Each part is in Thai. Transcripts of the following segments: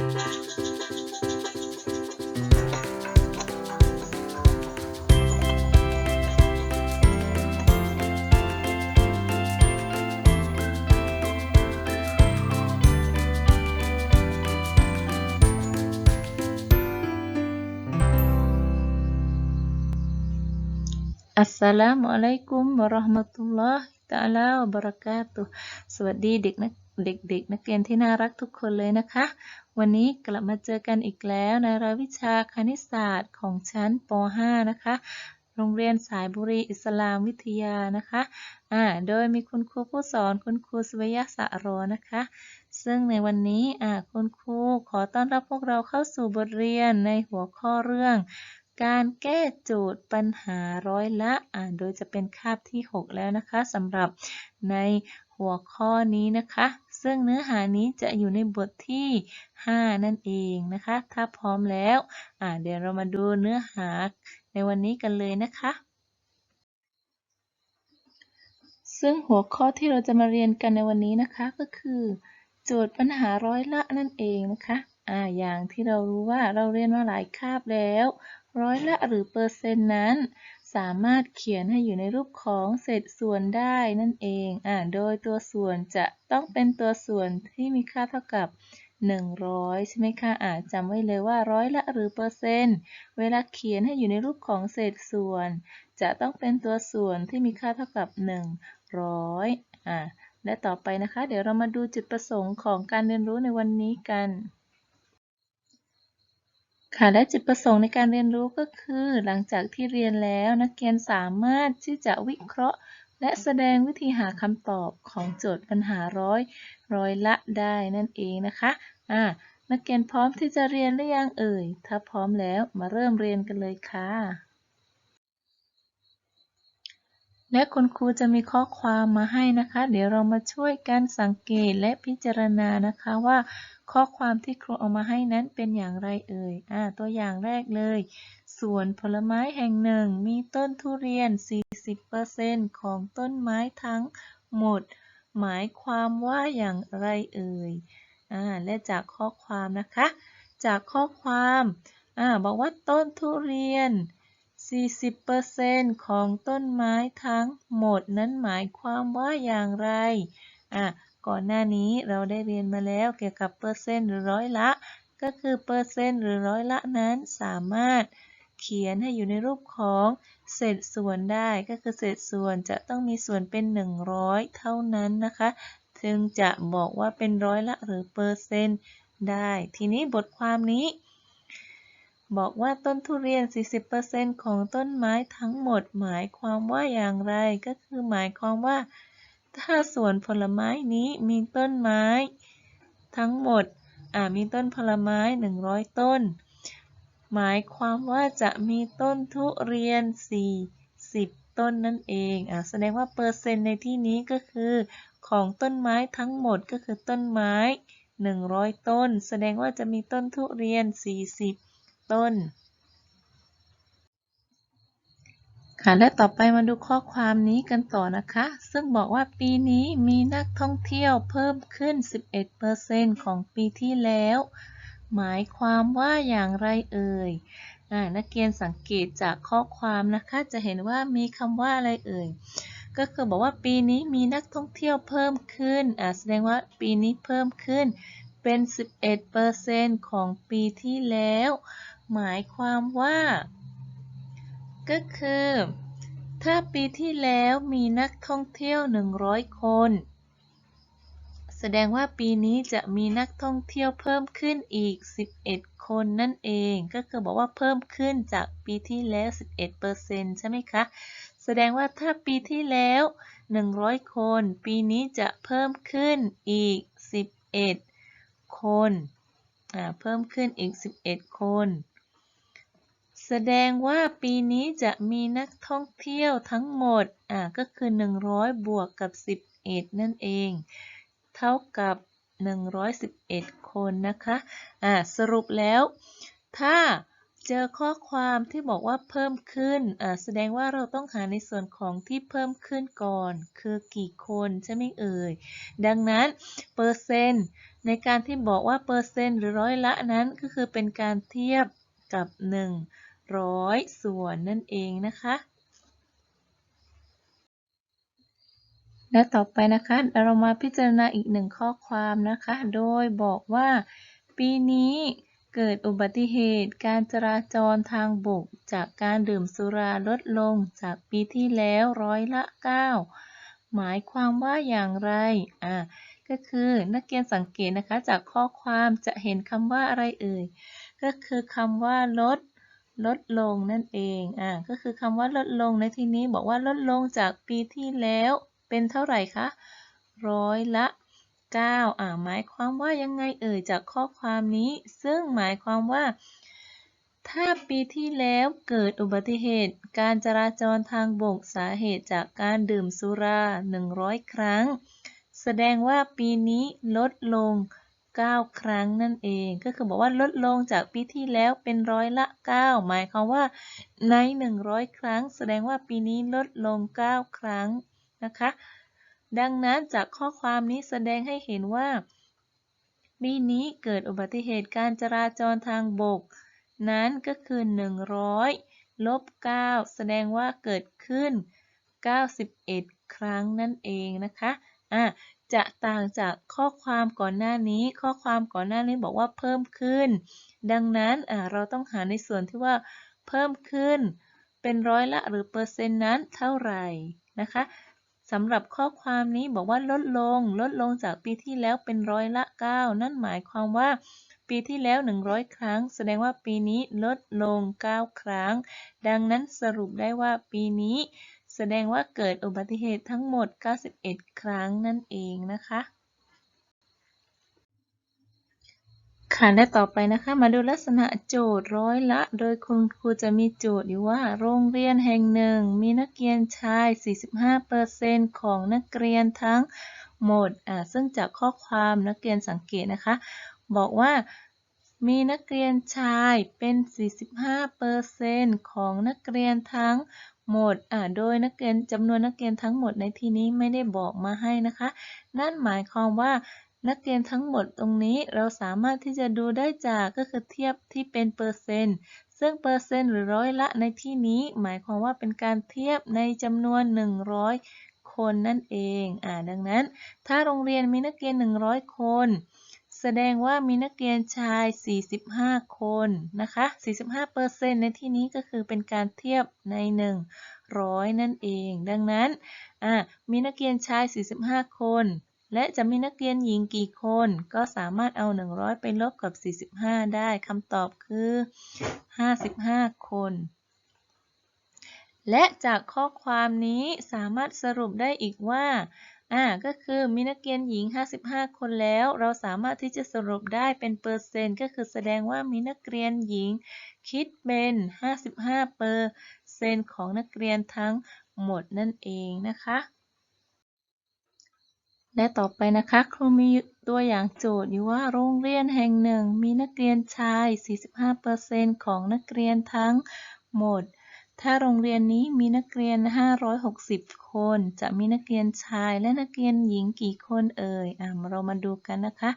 อัสสลามุอะลัยกุมวะเราะห์มะตุลลอฮิตะอาลาวะบะเราะกาตุฮ์สวัสดีเด็กนักเด็กๆนักเรียนที่น่ารักทุกคนเลยนะคะ วันนี้กลับมาเจอกันอีกแล้วในรายวิชาคณิตศาสตร์ของชั้นป .5 นะคะ โรงเรียนสายบุรีอิสลามวิทยานะคะอ่าโดยมีคุณครูผู้สอนคุณครูสวยยะสะรอนะคะ ซึ่งในวันนี้อ่าคุณครูขอต้อนรับพวกเราเข้าสู่บทเรียนในหัวข้อเรื่อง การแก้โจทย์ปัญหาร้อยละอ่าโดยจะเป็นคาบที่ 6 แล้วนะคะสำหรับในหัวข้อนี้นะคะ ซึ่งเนื้อหานี้จะอยู่ในบทที่ 5 นั่นเองนะคะ ถ้าพร้อมแล้วเดี๋ยวเรามาดูเนื้อหาในวันนี้กันเลยนะคะ ซึ่งหัวข้อที่เราจะมาเรียนกันในวันนี้นะคะก็คือ โจทย์ปัญหาร้อยละนั่นเองนะคะอ่าอย่างที่เรารู้ว่าเราเรียนมาหลายคาบแล้ว ร้อยละหรือเปอร์เซ็นต์นั้น สามารถเขียนให้อยู่ในรูปของเศษส่วนได้นั่นเองอ่าโดยตัวส่วนจะต้องเป็นตัวส่วนที่มีค่าเท่ากับ 100 ใช่ไหมคะอ่าจำไว้เลยว่าร้อยละหรือเปอร์เซ็นต์ เวลาเขียนให้อยู่ในรูปของเศษส่วน จะต้องเป็นตัวส่วนที่มีค่าเท่ากับ 100อ่าและต่อไปนะคะ เดี๋ยวเรามาดูจุดประสงค์ของการเรียนรู้ในวันนี้กัน ค่ะและจุดประสงค์ในการเรียนรู้ก็คือ หลังจากที่เรียนแล้วนักเรียนสามารถที่จะวิเคราะห์ และแสดงวิธีหาคำตอบของโจทย์ปัญหาร้อยร้อยละได้นั่นเองนะคะอ่านักเรียนพร้อมที่จะเรียนหรือยังเอ่ย ถ้าพร้อมแล้วมาเริ่มเรียนกันเลยค่ะ และคุณครูจะมีข้อความมาให้นะคะ เดี๋ยวเรามาช่วยกันสังเกตและพิจารณานะคะว่าข้อความที่ครูเอามาให้นั้นเป็นอย่างไรเอ่ยอ่าตัวอย่างแรกเลย สวนผลไม้แห่งหนึ่ง มีต้นทุเรียน 40%ของต้นไม้ทั้งหมด หมายความว่าอย่างไรเอ่ยอ่าและจากข้อความนะคะ จากข้อความอ่าบอกว่าต้นทุเรียน 40%ของต้นไม้ทั้งหมดนั้นหมายความว่าอย่างไร อะ ก่อนหน้านี้เราได้เรียนมาแล้วเกี่ยวกับเปอร์เซ็นต์หรือร้อยละ ก็คือเปอร์เซ็นต์หรือร้อยละนั้นสามารถเขียนให้อยู่ในรูปของเศษส่วนได้ ก็คือเศษส่วนจะต้องมีส่วนเป็น 100 เท่านั้นนะคะ จึงจะบอกว่าเป็นร้อยละหรือเปอร์เซ็นต์ได้ ทีนี้บทความนี้ บอกว่าต้นทุเรียน 40%ของต้นไม้ทั้งหมด หมายความว่าอย่างไร ก็คือหมายความว่า ถ้าสวนผลไม้นี้มีต้นไม้ ทั้งหมดมีต้นผลไม้ 100 ต้น หมายความว่าจะมีต้นทุเรียน 40 ต้นนั่นเองอแสดงว่าเปอร์เซ็นต์ในที่นี้ก็คือของต้นไม้ทั้งหมดก็คือต้นไม้ 100 ต้น แสดงว่าจะมีต้นทุเรียน 40 ต้น ค่ะ และต่อไปมาดูข้อความนี้กันต่อนะคะ ซึ่งบอกว่าปีนี้มีนักท่องเที่ยวเพิ่มขึ้น 11%ของปีที่แล้ว หมายความว่าอย่างไรเอ่ยนักเรียนสังเกตจากข้อความนะคะ จะเห็นว่ามีคำว่าอะไรเอ่ย ก็คือบอกว่าปีนี้มีนักท่องเที่ยวเพิ่มขึ้น แสดงว่าปีนี้เพิ่มขึ้นเป็น 11%ของปีที่แล้ว หมายความว่า ก็คือ ถ้าปีที่แล้วมีนักท่องเที่ยว 100 คน แสดงว่าปีนี้จะมีนักท่องเที่ยวเพิ่มขึ้นอีก 11 คนนั่นเอง ก็คือบอกว่าเพิ่มขึ้นจากปีที่แล้ว 11%ใช่ไหมคะ แสดงว่าถ้าปีที่แล้ว 100 คน ปีนี้จะเพิ่มขึ้นอีก 11 คนอ่าเพิ่มขึ้นอีก 11 คน แสดงว่าปีนี้จะมีนักท่องเที่ยวทั้งหมด อ่า ก็คือ 100 บวกกับ 11 นั่นเอง เท่ากับ 111 คนนะคะ อ่า สรุปแล้ว ถ้าเจอข้อความที่บอกว่าเพิ่มขึ้น อ่า แสดงว่าเราต้องหาในส่วนของที่เพิ่มขึ้นก่อน คือกี่คนใช่ไหมเอ่ย ดังนั้นเปอร์เซนต์ในการที่บอกว่าเปอร์เซนต์หรือร้อยละนั้นก็คือเป็นการเทียบกับ 100ส่วนนั่นเองนะคะ และต่อไปนะคะเรามาพิจารณาอีกหนึ่งข้อความนะคะ โดยบอกว่า ปีนี้เกิดอุบัติเหตุการจราจรทางบก จากการดื่มสุราลดลงจากปีที่แล้วร้อยละ 9 หมายความว่าอย่างไร อ่าก็คือนักเรียนสังเกตนะคะจากข้อความจะเห็นคำว่าอะไรเอ่ย ก็คือคำว่าลด ลดลงนั่นเอง อ่า ก็คือคำว่าลดลงในที่นี้บอกว่าลดลงจากปีที่แล้วเป็นเท่าไหร่คะ ร้อยละ 9 อ่า หมายความว่ายังไงเอ่ยจากข้อความนี้ ซึ่งหมายความว่า ถ้าปีที่แล้วเกิดอุบัติเหตุ การจราจรทางบกสาเหตุจากการดื่มสุรา 100 ครั้ง แสดงว่าปีนี้ลดลง 9 ครั้งนั่นเอง ก็คือบอกว่าลดลงจากปีที่แล้วเป็นร้อยละ 9 หมายความว่าใน 100 ครั้ง แสดงว่าปีนี้ลดลง 9 ครั้งนะคะ ดังนั้นจากข้อความนี้แสดงให้เห็นว่าปีนี้เกิดอุบัติเหตุการจราจรทางบก นั้นก็คือ 100 ลบ 9 แสดงว่าเกิดขึ้น 91 ครั้งนั่นเองนะคะอะ จะต่างจากข้อความก่อนหน้านี้ ข้อความก่อนหน้านี้บอกว่าเพิ่มขึ้น ดังนั้นเราต้องหาในส่วนที่ว่าเพิ่มขึ้น เป็นร้อยละหรือเปอร์เซ็นต์นั้นเท่าไหร่นะคะสำหรับข้อความนี้บอกว่าลดลง ลดลงจากปีที่แล้วเป็นร้อยละ 9 นั่นหมายความว่าปีที่แล้ว 100 ครั้ง แสดงว่าปีนี้ลดลง 9 ครั้ง ดังนั้นสรุปได้ว่าปีนี้ แสดงว่าเกิดอุบัติเหตุทั้งหมด 91 ครั้งนั่นเองนะคะ ค่ะและต่อไปนะคะ มาดูลักษณะโจทย์ร้อยละ โดยคุณครูจะมีโจทย์อยู่ว่า โรงเรียนแห่งหนึ่ง มีนักเรียนชาย 45%ของนักเรียนทั้งหมดอ่าซึ่งจากข้อความนักเรียนสังเกตนะคะ บอกว่ามีนักเรียนชายเป็น 45%ของนักเรียนทั้ง หมดอ่าโดยนักเรียนจำนวนนักเรียนทั้งหมดในที่นี้ไม่ได้บอกมาให้นะคะ นั่นหมายความว่านักเรียนทั้งหมดตรงนี้เราสามารถที่จะดูได้จากก็คือเทียบที่เป็นเปอร์เซ็นต์ซึ่งเปอร์เซ็นต์หรือร้อยละในที่นี้ หมายความว่าเป็นการเทียบในจำนวน 100 คนนั่นเองอ่าดังนั้น ถ้าโรงเรียนมีนักเรียน 100 คน แสดงว่ามีนักเรียนชาย 45 คนนะคะ 45%ในที่นี้ก็คือเป็นการเทียบใน 100 นั่นเอง ดังนั้นมีนักเรียนชาย 45 คน และจะมีนักเรียนหญิงกี่คน ก็สามารถเอา 100 ไปลบกับ 45 ได้คำตอบคือ 55 คนและจากข้อความนี้สามารถสรุปได้อีกว่า อ่าก็คือมีนักเรียนหญิง 55 คนแล้ว เราสามารถที่จะสรุปได้เป็นเปอร์เซ็นต์ ก็คือแสดงว่ามีนักเรียนหญิง คิดเป็น 55เปอร์เซ็นต์ของนักเรียนทั้งหมดนั่นเองนะคะ และต่อไปนะคะครูมีตัวอย่างโจทย์อยู่ว่าโรงเรียนแห่งหนึ่ง มีนักเรียนชาย 45%ของนักเรียนทั้งหมด ถ้าโรงเรียนนี้มีนักเรียน 560 คน จะมีนักเรียนชายและนักเรียนหญิงกี่คนเอ่ยอะเรามาดูกันนะคะ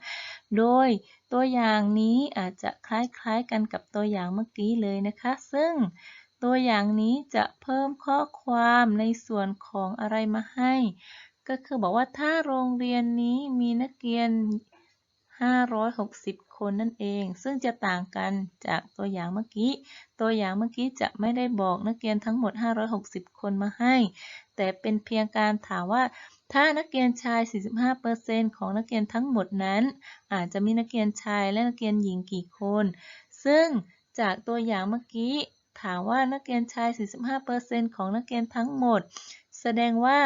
โดยตัวอย่างนี้อาจจะคล้ายๆกันกับตัวอย่างเมื่อกี้เลยนะคะ ซึ่งตัวอย่างนี้จะเพิ่มข้อความในส่วนของอะไรมาให้ ก็คือบอกว่าถ้าโรงเรียนนี้มีนักเรียน 560 คนนั่นเอง ซึ่งจะต่างกันจากตัวอย่างเมื่อกี้ ตัวอย่างเมื่อกี้จะไม่ได้บอกนักเรียนทั้งหมด 560 คนมาให้ แต่เป็นเพียงการถามว่า ถ้านักเรียนชาย 45%ของนักเรียนทั้งหมดนั้น อาจจะมีนักเรียนชายและนักเรียนหญิงกี่คน ซึ่งจากตัวอย่างเมื่อกี้ถามว่านักเรียนชาย 45%ของนักเรียนทั้งหมด แสดงว่า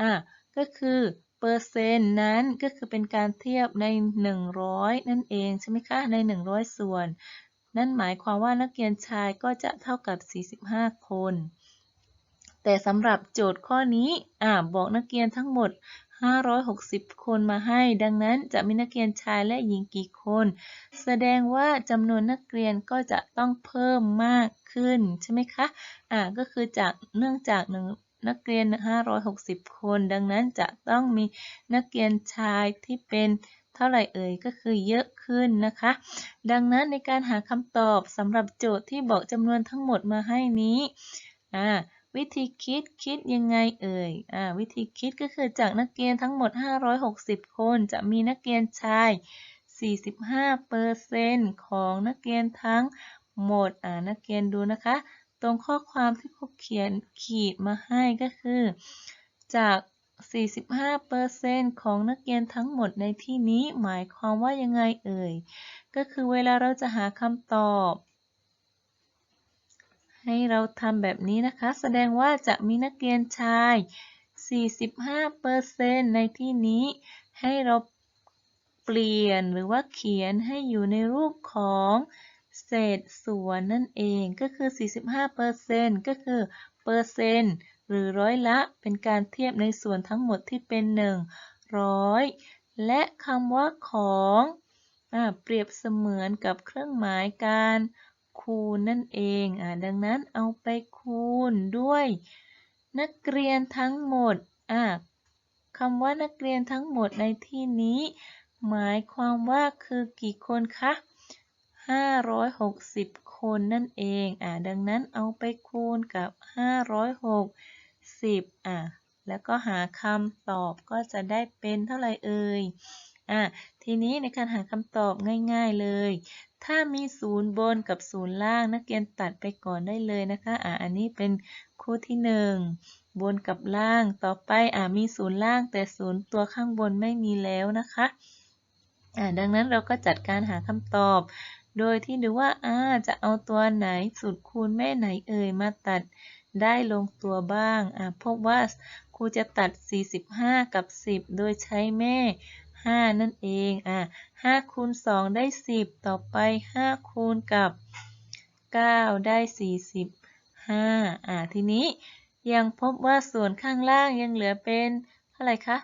อะ ก็คือ เปอร์เซ็นต์นั้นก็คือเป็นการเทียบใน 100 นั่นเองใช่ไหมคะ ใน 100 ส่วน นั่นหมายความว่านักเรียนชายก็จะเท่ากับ 45 คน แต่สำหรับโจทย์ข้อนี้อบอกนักเรียนทั้งหมด 560 คนมาให้ ดังนั้นจะมีนักเรียนชายและหญิงกี่คน แสดงว่าจำนวนนักเรียนก็จะต้องเพิ่มมากขึ้นใช่ไหมคะ อ่า ก็คือจากเนื่องจากห นักเรียน 560 คน ดังนั้นจะต้องมีนักเรียนชายที่เป็นเท่าไหร่เอ่ยก็คือเยอะขึ้นนะคะ ดังนั้นในการหาคำตอบสำหรับโจทย์ที่บอกจำนวนทั้งหมดมาให้นี้อ่าวิธีคิดคิดยังไงเอ่ยอ่าวิธีคิดก็คือจากนักเรียนทั้งหมด 560 คน จะมีนักเรียนชาย 45%ของนักเรียนทั้งหมดอ่านักเรียนดูนะคะ ตรงข้อความที่เขาเขียนขีดมาให้ก็คือ จาก 45%ของนักเรียนทั้งหมดในที่นี้หมายความว่ายังไงเอ่ย ก็คือเวลาเราจะหาคำตอบ ให้เราทำแบบนี้นะคะ แสดงว่าจะมีนักเรียนชาย 45%ในที่นี้ ให้เราเปลี่ยนหรือว่าเขียนให้อยู่ในรูปของ เศษส่วนนั่นเองก็คือ 45%ก็คือเปอร์เซ็นต์หรือร้อยละเป็นการเทียบในส่วนทั้งหมดที่เป็น 100 และคำว่าของอเปรียบเสมือนกับเครื่องหมายการคูณนั่นเองอดังนั้นเอาไปคูณด้วย นักเรียนทั้งหมดคำว่านักเรียนทั้งหมดในที่นี้ หมายความว่าคือกี่คนคะ 560 คนนั่นเอง อ่า ดังนั้นเอาไปคูณกับ 560 อ่า แล้วก็หาคำตอบก็จะได้เป็นเท่าไหร่เอ่ย อ่า ทีนี้ในการหาคำตอบง่ายๆเลย ถ้ามีศูนย์บนกับศูนย์ล่างนักเรียนตัดไปก่อนได้เลยนะคะ อ่า อันนี้เป็นคู่ที่ 1บนกับล่าง ต่อไปอ่ามีศูนย์ล่างแต่ศูนย์ตัวข้างบนไม่มีแล้วนะคะอ่าดังนั้นเราก็จัดการหาคำตอบ โดยที่ดูว่าอ่าจะเอาตัวไหนสูตรคูณแม่ไหนเอ่ยมาตัดได้ลงตัวบ้างอ่าพบว่าครูจะตัด 45 กับ 10 โดยใช้แม่ 5 นั่นเองอ่า5คูณ2ได้ 10 ต่อไป 5 คูณกับ 9 ได้ 45อ่าทีนี้ยังพบว่าส่วนข้างล่างยังเหลือเป็นเท่าไหร่คะ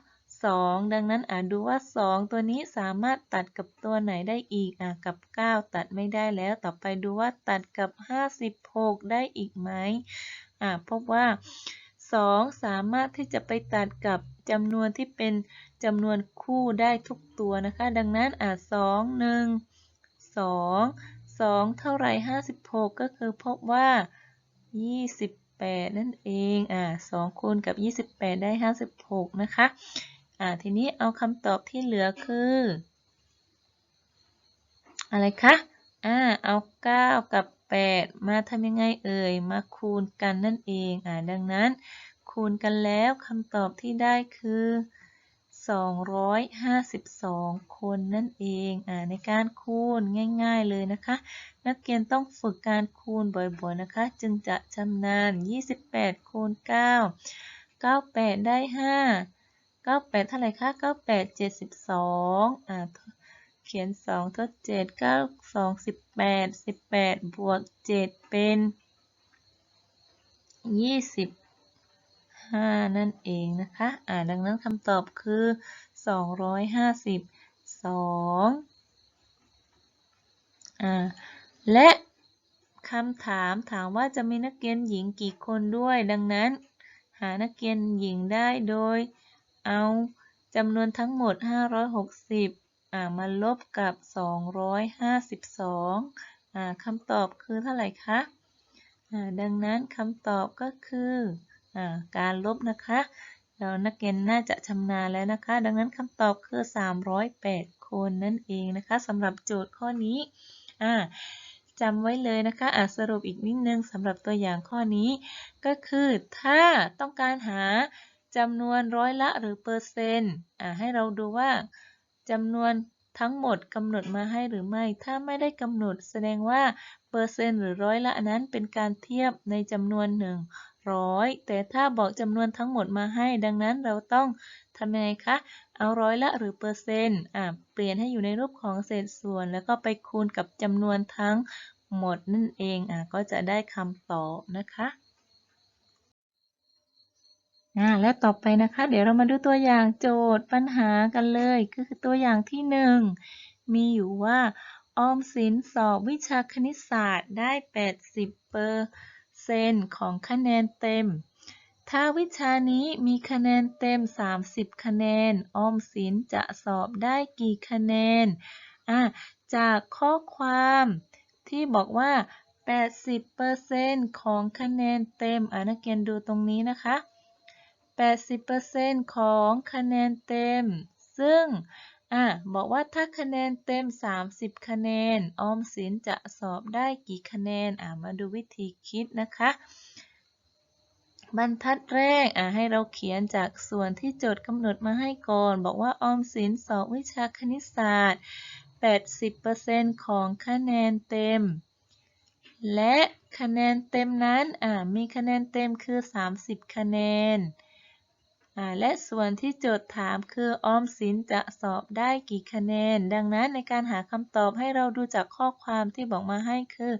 2 ดังนั้นอ่านดูว่า 2 ตัวนี้สามารถตัดกับตัวไหนได้อีกอะกับ 9 ตัดไม่ได้แล้ว ต่อไปดูว่าตัดกับ 56 ได้อีกไหมอะพบว่า 2 สามารถที่จะไปตัดกับจำนวนที่เป็นจำนวนคู่ได้ทุกตัวนะคะ ดังนั้นอะ2 1 2 2 เท่าไร56 ก็คือพบว่า28นั่นเอง อ่า2คูณกับ 28 ได้ 56 นะคะ อ่าทีนี้เอาคำตอบที่เหลือคือ อะไรคะอ่าเอา 9 กับ 8 มาทำยังไงเอ่ย มาคูณกันนั่นเองอ่าดังนั้น คูณกันแล้วคำตอบที่ได้คือ 252 คนนั่นเองอ่าในการคูณง่าย ๆเลยนะคะ นักเรียนต้องฝึกการคูณบ่อยๆนะคะ จึงจะชำนาญ 28 คูณ 9 98 ได้ 5 98เท่าไหร่คะ98 72อ่าเขียน 2 ทด 7 9 2 18 18 บวก 7 เป็น 25 นั่นเองนะคะ อ่า ดังนั้นคำตอบคือ 252 อ่า และคำถามถามว่าจะมีนักเรียนหญิงกี่คนด้วย ดังนั้น หานักเรียนหญิงได้โดย เอาจำนวนทั้งหมด 560 อ่ามาลบกับ 252 อ่าคำตอบคือเท่าไหร่คะ อ่าดังนั้นคำตอบก็คือ อ่าการลบนะคะ เรานักเรียนน่าจะชำนาญแล้วนะคะ ดังนั้นคำตอบคือ 308 คนนั่นเองนะคะสำหรับโจทย์ข้อนี้ อ่าจำไว้เลยนะคะอ่าสรุปอีกนิดนึงสำหรับตัวอย่างข้อนี้ ก็คือถ้าต้องการหา จำนวนร้อยละหรือเปอร์เซ็นต์ให้เราดูว่าจำนวนทั้งหมดกำหนดมาให้หรือไม่ ถ้าไม่ได้กำหนดแสดงว่าเปอร์เซ็นต์หรือร้อยละนั้นเป็นการเทียบในจำนวนหนึ่งร้อยแต่ถ้าบอกจำนวนทั้งหมดมาให้ ดังนั้นเราต้องทำยังไงคะ เอาร้อยละหรือเปอร์เซ็นต์เปลี่ยนให้อยู่ในรูปของเศษส่วน แล้วก็ไปคูณกับจำนวนทั้งหมดนั่นเองอก็จะได้คำตอบนะคะ อ่าและต่อไปนะคะ เดี๋ยวเรามาดูตัวอย่างโจทย์ปัญหากันเลยก็คือตัวอย่างที่หนึ่งมีอยู่ว่าออมสินสอบวิชาคณิตศาสตร์ได้ 80เปอร์เซนต์ของคะแนนเต็ม ถ้าวิชานี้มีคะแนนเต็ม 30 คะแนน ออมสินจะสอบได้กี่คะแนนอะจากข้อความที่บอกว่า 80%ของคะแนนเต็มอะนักเรียนดูตรงนี้นะคะ 80%ของคะแนนเต็ม ซึ่งอะบอกว่าถ้าคะแนนเต็ม 30 คะแนน ออมสินจะสอบได้กี่คะแนนอะมาดูวิธีคิดนะคะ บรรทัดแรกอะให้เราเขียนจากส่วนที่โจทย์กำหนดมาให้ก่อน บอกว่าออมสินสอบวิชาคณิตศาสตร์ 80%ของคะแนนเต็ม และคะแนนเต็มนั้นอะมีคะแนนเต็มคือ 30 คะแนน และส่วนที่โจทย์ถามคือออมสินจะสอบได้กี่คะแนน ดังนั้นในการหาคำตอบให้เราดูจากข้อความที่บอกมาให้คือ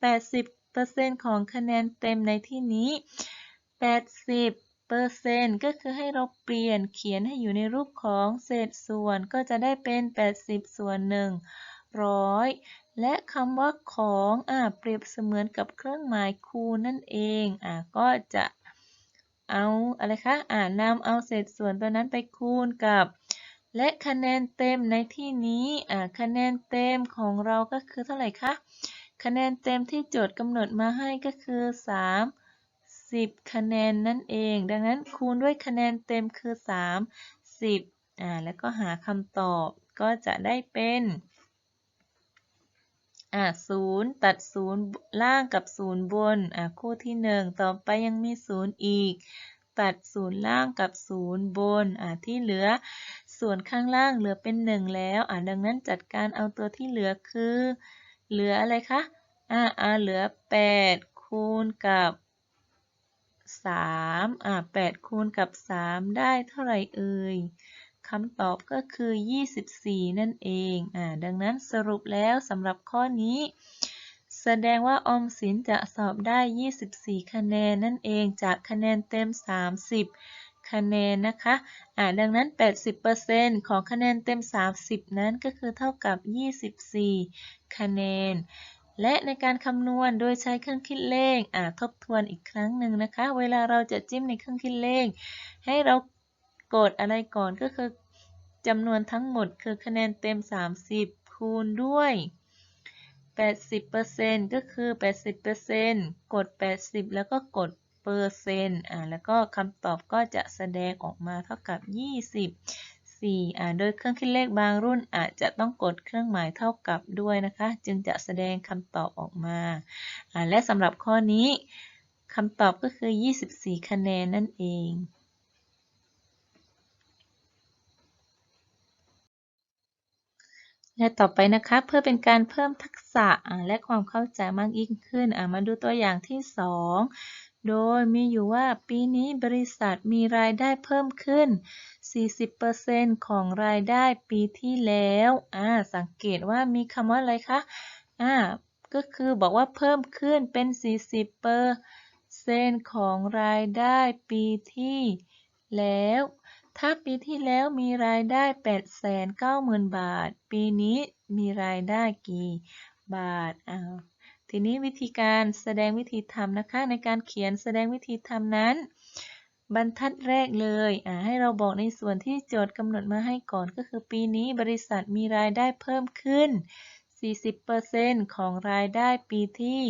80%ของคะแนนเต็มในที่นี้ 80%ก็คือให้เราเปลี่ยนเขียนให้อยู่ในรูปของเศษส่วนก็จะได้เป็น 80 ส่วน1ร้อยและคำว่าของอ่าเปรียบเสมือนกับเครื่องหมายคูณนั่นเองอก็จะ เอาอะไรคะอ่านำเอาเศษส่วนตัวนั้นไปคูณกับ และคะแนนเต็มในที่นี้อ่าคะแนนเต็มของเราก็คือเท่าไหร่คะคะแนนเต็มที่โจทย์กำหนดมาให้ก็คือ30คะแนนนั่นเอง ดังนั้นคูณด้วยคะแนนเต็มคือ30อ่าแล้วก็หาคำตอบก็จะได้เป็น อ่าศูนย์ตัดศูนย์ล่างกับศูนย์บน อ่าคู่ที่หนึ่งต่อไปยังมีศูนย์อีก ตัดศูนย์ล่างกับศูนย์บน อ่าที่เหลือ ส่วนข้างล่างเหลือเป็นหนึ่งแล้ว อ่าดังนั้นจัดการเอาตัวที่เหลือคือ เหลืออะไรคะ อ่าอ่าเหลือ8คูณกับ3อ่า8คูณกับ3ได้เท่าไหร่เอ่ย คำตอบก็คือ 24 นั่นเอง อ่า ดังนั้นสรุปแล้วสำหรับข้อนี้ แสดงว่าออมสินจะสอบได้ 24 คะแนนนั่นเองจากคะแนนเต็ม 30 คะแนนนะคะ อ่า ดังนั้น 80%ของคะแนนเต็ม 30 นั้นก็คือเท่ากับ 24 คะแนนและในการคำนวณโดยใช้เครื่องคิดเลข อ่าทบทวนอีกครั้งหนึ่งนะคะ เวลาเราจะจิ้มในเครื่องคิดเลข ให้เรา กดอะไรก่อนก็คือจำนวนทั้งหมดคือคะแนนเต็ม 30 คูณด้วย 80%ก็คือ 80%กด 80 แล้วก็กดเปอร์เซ็นต์อ่าแล้วก็คำตอบก็จะแสดงออกมาเท่ากับ 24อ่าโดยเครื่องคิดเลขบางรุ่นอาจจะต้องกดเครื่องหมายเท่ากับด้วยนะคะ จึงจะแสดงคำตอบออกมาอ่าและสำหรับข้อนี้คำตอบก็คือ 24 คะแนนนั่นเอง และต่อไปนะคะเพื่อเป็นการเพิ่มทักษะและความเข้าใจมากยิ่งขึ้นมาดูตัวอย่างที่ 2 โดยมีอยู่ว่าปีนี้บริษัทมีรายได้เพิ่มขึ้น 40%ของรายได้ปีที่แล้วสังเกตว่ามีคำว่าอะไรคะะก็คือบอกว่าเพิ่มขึ้นเป็น 40%ของรายได้ปีที่แล้ว ถ้าปีที่แล้วมีรายได้ 890,000 บาท ปีนี้มีรายได้กี่บาทอ้าวทีนี้วิธีการแสดงวิธีทำนะคะ ในการเขียนแสดงวิธีทำนั้น บรรทัดแรกเลยอ่าให้เราบอกในส่วนที่โจทย์กำหนดมาให้ก่อนก็คือปีนี้บริษัทมีรายได้เพิ่มขึ้น 40%ของรายได้ปีที่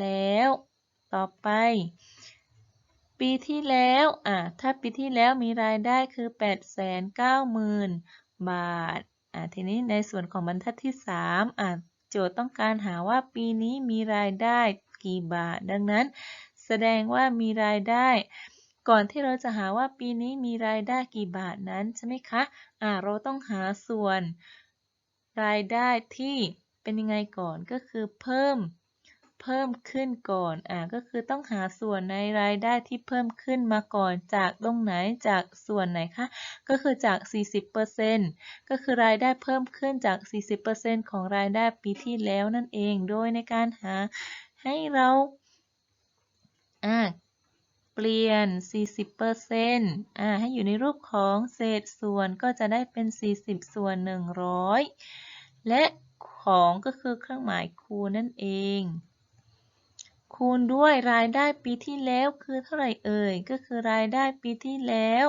แล้วต่อไป ปีที่แล้ว อะ ถ้าปีที่แล้วมีรายได้คือ 890,000 บาท อะ ทีนี้ในส่วนของบรรทัดที่ 3 อะ โจทย์ต้องการหาว่าปีนี้มีรายได้กี่บาท ดังนั้น แสดงว่ามีรายได้ ก่อนที่เราจะหาว่าปีนี้มีรายได้กี่บาทนั้นใช่ไหมคะ อะ เราต้องหาส่วนรายได้ที่เป็นยังไงก่อนก็คือเพิ่ม เพิ่มขึ้นก่อน อ่า ก็คือต้องหาส่วนในรายได้ที่เพิ่มขึ้นมาก่อน จากตรงไหน จากส่วนไหนคะ ก็คือจาก 40%ก็คือรายได้เพิ่มขึ้นจาก 40%ของรายได้ปีที่แล้วนั่นเอง โดยในการหาให้เรา อ่า เปลี่ยน 40%อ่า ให้อยู่ในรูปของเศษส่วนก็จะได้เป็น 40 ส่วน 100 และของก็คือเครื่องหมายคูณนั่นเอง คูณด้วยรายได้ปีที่แล้วคือเท่าไหร่เอ่ย ก็คือรายได้ปีที่แล้ว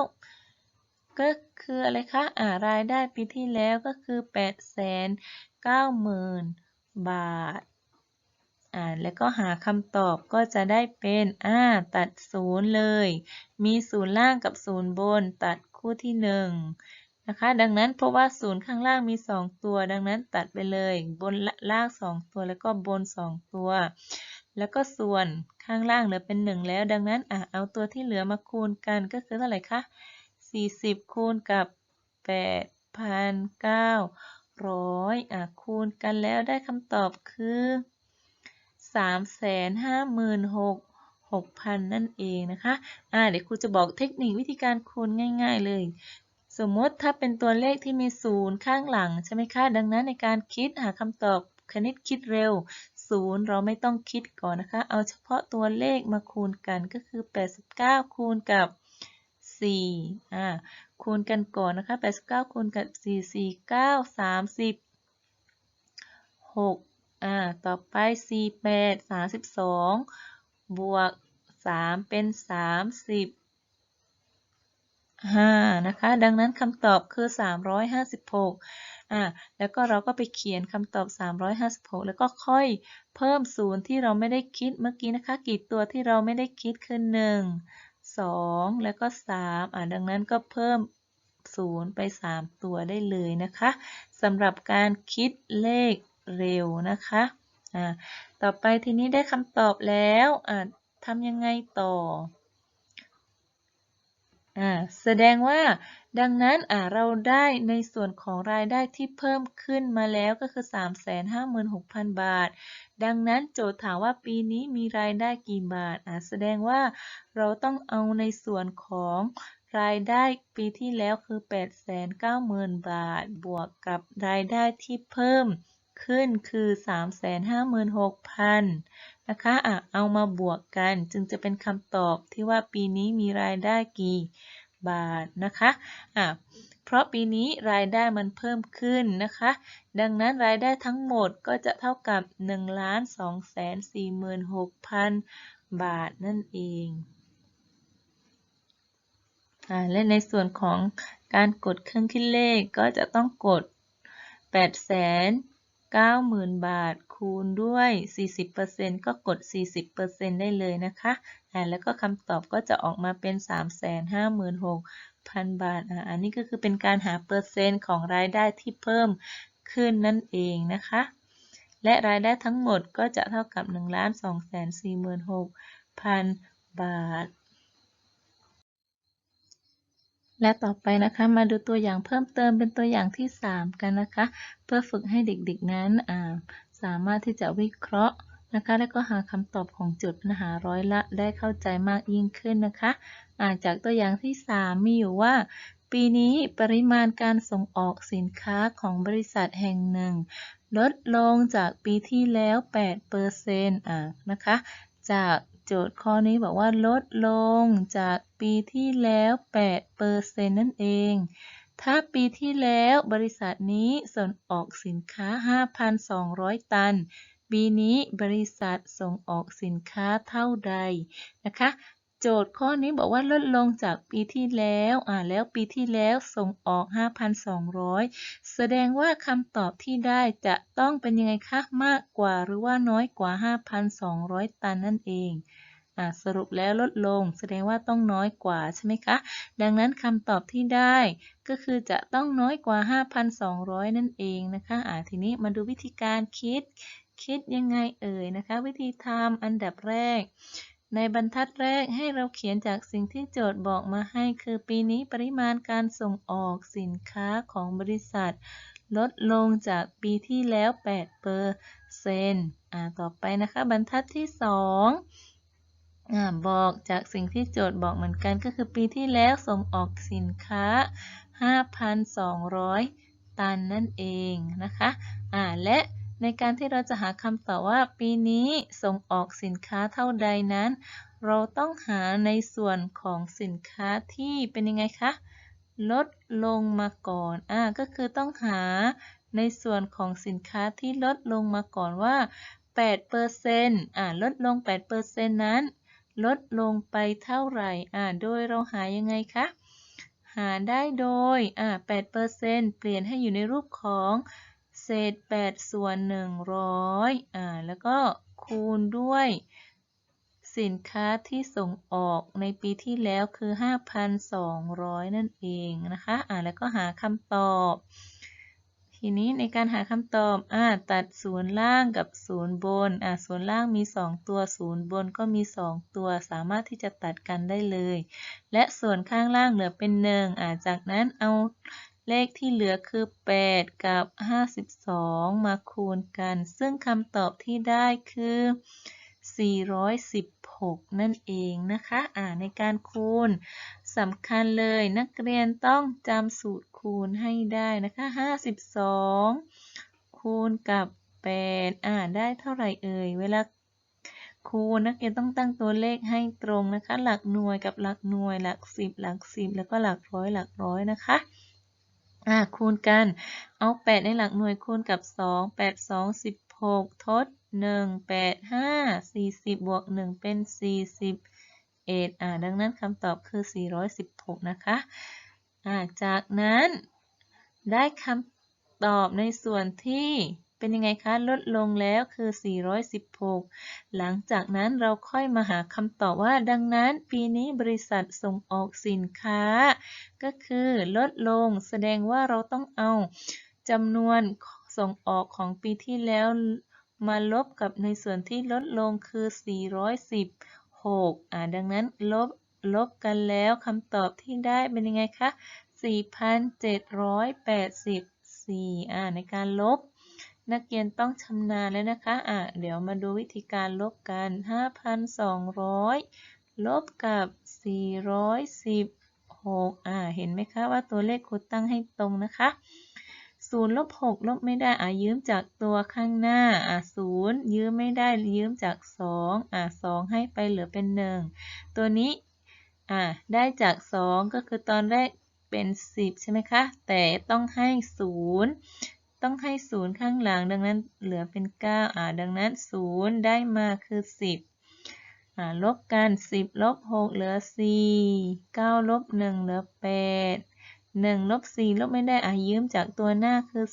ก็คืออะไรคะ อ่า รายได้ปีที่แล้วก็คือ8 9 0 0 0 0บาท อ่า แล้วก็หาคำตอบก็จะได้เป็น อ่า ตัดศูนย์เลย มีศูนย์ล่างกับศูนย์บน ตัดคู่ที่หนึ่งนะคะดังนั้นเพราะว่าศูนย์ข้างล่างมี 2 ตัว ดังนั้นตัดไปเลย บนล่าง 2 ตัวแล้วก็บน 2 ตัว แล้วก็ส่วนข้างล่างเหลือเป็น 1 แล้ว ดังนั้นอะเอาตัวที่เหลือมาคูณกันก็คือเท่าไหร่คะ 40 คูณกับ 8,900อะคูณกันแล้วได้คำตอบคือ 356,600 นั่นเองนะคะอ่าเดี๋ยวครูจะบอกเทคนิควิธีการคูณง่าย ๆ เลย สมมติถ้าเป็นตัวเลขที่มีศูนย์ข้างหลังใช่ไหมคะ ดังนั้นในการคิดหาคำตอบคณิตคิดเร็ว ศูนย์เราไม่ต้องคิดก่อนนะคะ เอาเฉพาะตัวเลขมาคูณกันก็คือ 89 คูณกับ 4 อ่า คูณกันก่อนนะคะ 89 คูณกับ 4 4 9 30 6 อ่า ต่อไป 48 32 บวก 3 เป็น 30 5 นะคะ ดังนั้นคำตอบคือ 356 อ่าแล้วก็เราก็ไปเขียนคำตอบ 356 แล้วก็ค่อยเพิ่มศูนย์ที่เราไม่ได้คิดเมื่อกี้นะคะ กี่ตัวที่เราไม่ได้คิดคือ 1 2 แล้วก็ 3 อ่าดังนั้นก็เพิ่มศูนย์ไป 3 ตัวได้เลยนะคะสำหรับการคิดเลขเร็วนะคะอ่าต่อไปทีนี้ได้คำตอบแล้วอ่าทำยังไงต่อ อ่าแสดงว่าดังนั้นอ่าเราได้ในส่วนของรายได้ที่เพิ่มขึ้นมาแล้วก็คือ 356,000 บาท ดังนั้นโจทย์ถามว่าปีนี้มีรายได้กี่บาทอ่าแสดงว่าเราต้องเอาในส่วนของรายได้ปีที่แล้วคือ 890,000 บาท บวกกับรายได้ที่เพิ่ม ขึ้นคือ 356,000 นะคะอะเอามาบวกกันจึงจะเป็นคำตอบที่ว่าปีนี้มีรายได้กี่บาทนะคะอะเพราะปีนี้รายได้มันเพิ่มขึ้นนะคะ ดังนั้นรายได้ทั้งหมดก็จะเท่ากับ1 2 4 6 0 0 0 บาทนั่นเองอ่าและในส่วนของการกดเครื่องคิดเลขก็จะต้องกด8 0 0 90,000บาทคูณด้วย40%ก็กด40%ได้เลยนะคะอ่าแล้วก็คำตอบก็จะออกมาเป็น356,000บาทอ่าอันนี้ก็คือเป็นการหาเปอร์เซ็นต์ของรายได้ที่เพิ่มขึ้นนั่นเองนะคะ และรายได้ทั้งหมดก็จะเท่ากับ1,246,000 บาท และต่อไปนะคะมาดูตัวอย่างเพิ่มเติมเป็นตัวอย่างที่ 3 กันนะคะ เพื่อฝึกให้เด็กๆนั้นสามารถที่จะวิเคราะห์นะคะ และก็หาคำตอบของโจุดปัญหาร้อยละได้เข้าใจมากยิ่งขึ้นนะคะาจากตัวอย่างที่ 3 มีอยู่ว่า ปีนี้ปริมาณการส่งออกสินค้าของบริษัทแห่งหนึ่ง ลดลงจากปีที่แล้ว8เปอร์เซ็นต์อ่านะคะ จาก โจทย์ข้อนี้บอกว่าลดลงจากปีที่แล้ว8เปอร์เซ็นต์นั่นเอง ถ้าปีที่แล้วบริษัทนี้ส่งออกสินค้า 5,200 ตัน ปีนี้บริษัทส่งออกสินค้าเท่าใดนะคะ โจทย์ข้อนี้บอกว่าลดลงจากปีที่แล้ว อ่า แล้วปีที่แล้วส่งออก 5,200 แสดงว่าคำตอบที่ได้จะต้องเป็นยังไงคะ มากกว่าหรือว่าน้อยกว่า 5,200 ตันนั่นเองอ่าสรุปแล้วลดลง แสดงว่าต้องน้อยกว่าใช่ไหมคะ ดังนั้นคำตอบที่ได้ก็คือจะต้องน้อยกว่า 5,200 นั่นเองนะคะอ่าทีนี้มาดูวิธีการคิด คิดยังไงเอ่ยนะคะ วิธีทำอันดับแรก ในบรรทัดแรกให้เราเขียนจากสิ่งที่โจทย์บอกมาให้ คือปีนี้ปริมาณการส่งออกสินค้าของบริษัท ลดลงจากปีที่แล้ว 8 เปอร์เซนต์ต่อไปนะคะ บรรทัดที่ 2อบอกจากสิ่งที่โจทย์บอกเหมือนกันก็คือปีที่แล้วส่งออกสินค้า 5,200 ตันนั่นเองนะคะ และ ในการที่เราจะหาคำตอบว่าปีนี้ส่งออกสินค้าเท่าใดนั้น เราต้องหาในส่วนของสินค้าที่เป็นยังไงคะ ลดลงมาก่อนอ่าก็คือต้องหาในส่วนของสินค้าที่ลดลงมาก่อนว่า8เปอร์เซ็นต์อ่าลดลง8เปอร์เซ็นต์นั้น ลดลงไปเท่าไหร่อ่าโดยเราหายังไงคะ หาได้โดยอ่า8เปอร์เซ็นต์เปลี่ยนให้อยู่ในรูปของ เศษ 8 ส่วน 100อ่าแล้วก็คูณด้วยสินค้าที่ส่งออกในปีที่แล้วคือ 5,200 นั่นเองนะคะอ่าแล้วก็หาคำตอบ ทีนี้ในการหาคำตอบอ่าตัดศูนย์ล่างกับศูนย์บนอ่าศูนย์ล่างมี 2 ตัวศูนย์บนก็มี 2 ตัวสามารถที่จะตัดกันได้เลย และส่วนข้างล่างเหลือเป็น1อ่าจากนั้นเอา เลขที่เหลือคือ 8 กับ 52 มาคูณกัน ซึ่งคำตอบที่ได้คือ 416 นั่นเองนะคะอ่าในการคูณสำคัญเลยนักเรียนต้องจำสูตรคูณให้ได้นะคะ 52 คูณกับ 8 อ่าได้เท่าไหร่เอ่ย เวลาคูณนักเรียนต้องตั้งตัวเลขให้ตรงนะคะ หลักหน่วยกับหลักหน่วย หลักสิบหลักสิบแล้วก็หลักร้อยหลักร้อยนะคะ อ่าคูณกัน เอา 8 ในหลักหน่วยคูณกับ 2 8 2 16 ทด 1 8 5 40 บวก 1 เป็น40เอ็ดอ่าดังนั้นคำตอบคือ 416 นะคะอ่าจากนั้นได้คำตอบในส่วนที่ เป็นยังไงคะ ลดลงแล้วคือ 416 หลังจากนั้นเราค่อยมาหาคำตอบว่า ดังนั้นปีนี้บริษัทส่งออกสินค้า ก็คือลดลง แสดงว่าเราต้องเอาจำนวนส่งออกของปีที่แล้วมาลบกับในส่วนที่ลดลงคือ 416 อ่า ดังนั้นลบลบกันแล้วคำตอบที่ได้เป็นยังไงคะ 4,784 อ่า ในการลบ นักเรียนต้องชำนาญแล้วนะคะ อะ เดี๋ยวมาดูวิธีการลบกัน 5,200 ลบกับ 416 อ่า เห็นไหมคะว่าตัวเลขครูตั้งให้ตรงนะคะ0ลบ6ลบไม่ได้ อ่ายืมจากตัวข้างหน้า อ่า0ยืมไม่ได้ ยืมจาก 2 อ่า2ให้ไปเหลือเป็น 1 ตัวนี้ อ่าได้จาก 2 ก็คือตอนแรกเป็น 10 ใช่ไหมคะ แต่ต้องให้ 0 ต้องให้ศูนย์ข้างหลังดังนั้นเหลือเป็น 9 อ่า ดังนั้น 0 ได้มาคือ 10 อ่า ลบกัน 10 ลบ 6 เหลือ 4 9 ลบ 1 เหลือ 8 1 ลบ 4 ลบไม่ได้ อ่ายืมจากตัวหน้าคือ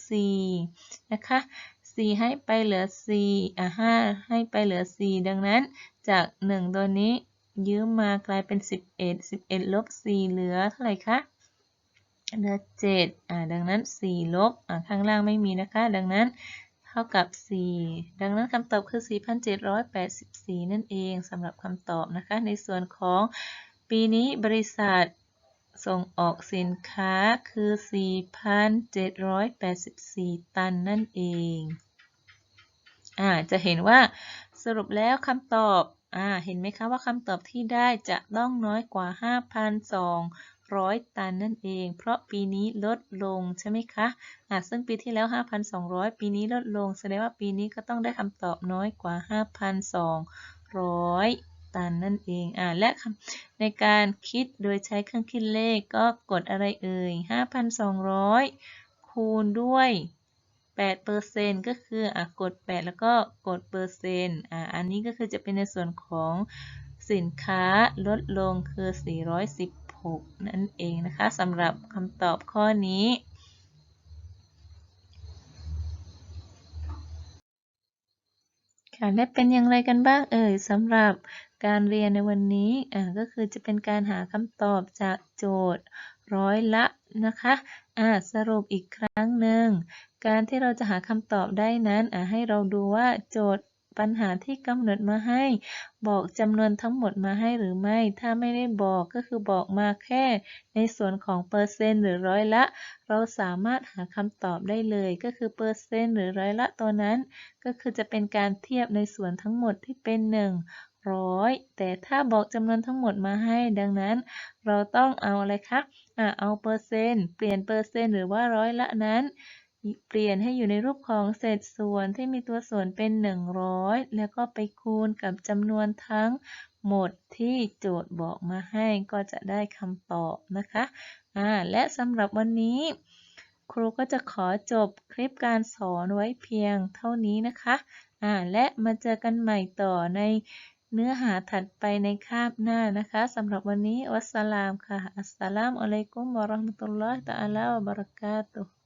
4 นะคะ 4 ให้ไปเหลือ 4 อ่า5ให้ไปเหลือ 4 ดังนั้นจาก 1 ตัวนี้ยืมมากลายเป็น 11 11 ลบ 4 เหลือเท่าไหร่คะ เหลือ7อ่าดังนั้น 4 ลบอ่าข้างล่างไม่มีนะคะ ดังนั้นเท่ากับ 4 ดังนั้นคำตอบคือ 4,784 นั่นเองสำหรับคำตอบนะคะ ในส่วนของปีนี้บริษัทส่งออกสินค้าคือ 4,784 ตันนั่นเองอ่าจะเห็นว่าสรุปแล้วคำตอบอ่าเห็นไหมคะว่าคำตอบที่ได้จะต้องน้อยกว่า 5,200 ร้อยตันนั่นเอง เพราะปีนี้ลดลงใช่ไหมคะอ่าซึ่งปีที่แล้ว 5,200 ปีนี้ลดลง แสดงว่าปีนี้ก็ต้องได้คำตอบน้อยกว่า 5,200 ตันนั่นเอง อ่าและในการคิดโดยใช้เครื่องคิดเลขก็กดอะไรเอ่ย 5,200 คูณด้วย8%ก็คืออะกด 8 แล้วก็กดเปอร์เซ็นต์อ่าอันนี้ก็คือจะเป็นในส่วนของสินค้าลดลงคือ 410 6 นั่นเองนะคะสำหรับคำตอบข้อนี้ ค่ะและเป็นอย่างไรกันบ้างเอ่ยสำหรับการเรียนในวันนี้อ่าก็คือจะเป็นการหาคำตอบจากโจทย์ร้อยละนะคะอ่าสรุปอีกครั้งหนึ่งการที่เราจะหาคำตอบได้นั้นอ่าให้เราดูว่าโจทย์ ปัญหาที่กำหนดมาให้ บอกจำนวนทั้งหมดมาให้หรือไม่ ถ้าไม่ได้บอกก็คือบอกมาแค่ ในส่วนของเปอร์เซ็นต์หรือร้อยละ เราสามารถหาคำตอบได้เลย ก็คือเปอร์เซ็นต์หรือร้อยละตัวนั้น ก็คือจะเป็นการเทียบในส่วนทั้งหมดที่เป็น1ร้อยแต่ถ้าบอกจำนวนทั้งหมดมาให้ ดังนั้น เราต้องเอาอะไรคะอ่าเอาเปอร์เซ็นต์ เปลี่ยนเปอร์เซ็นต์หรือว่าร้อยละนั้น เปลี่ยนให้อยู่ในรูปของเศษส่วนที่มีตัวส่วนเป็น 100 แล้วก็ไปคูณกับจำนวนทั้งหมดที่โจทย์บอกมาให้ก็จะได้คำตอบนะคะอ่าและสำหรับวันนี้ ครูก็จะขอจบคลิปการสอนไว้เพียงเท่านี้นะคะอ่าและมาเจอกันใหม่ต่อในเนื้อหาถัดไปในคาบหน้านะคะสำหรับวันนี้วัสสลามค่ะ อัสสลามอะลัยกุมวะราะห์มะตุลลอฮิตะอาลาวะบะเราะกาตุฮ์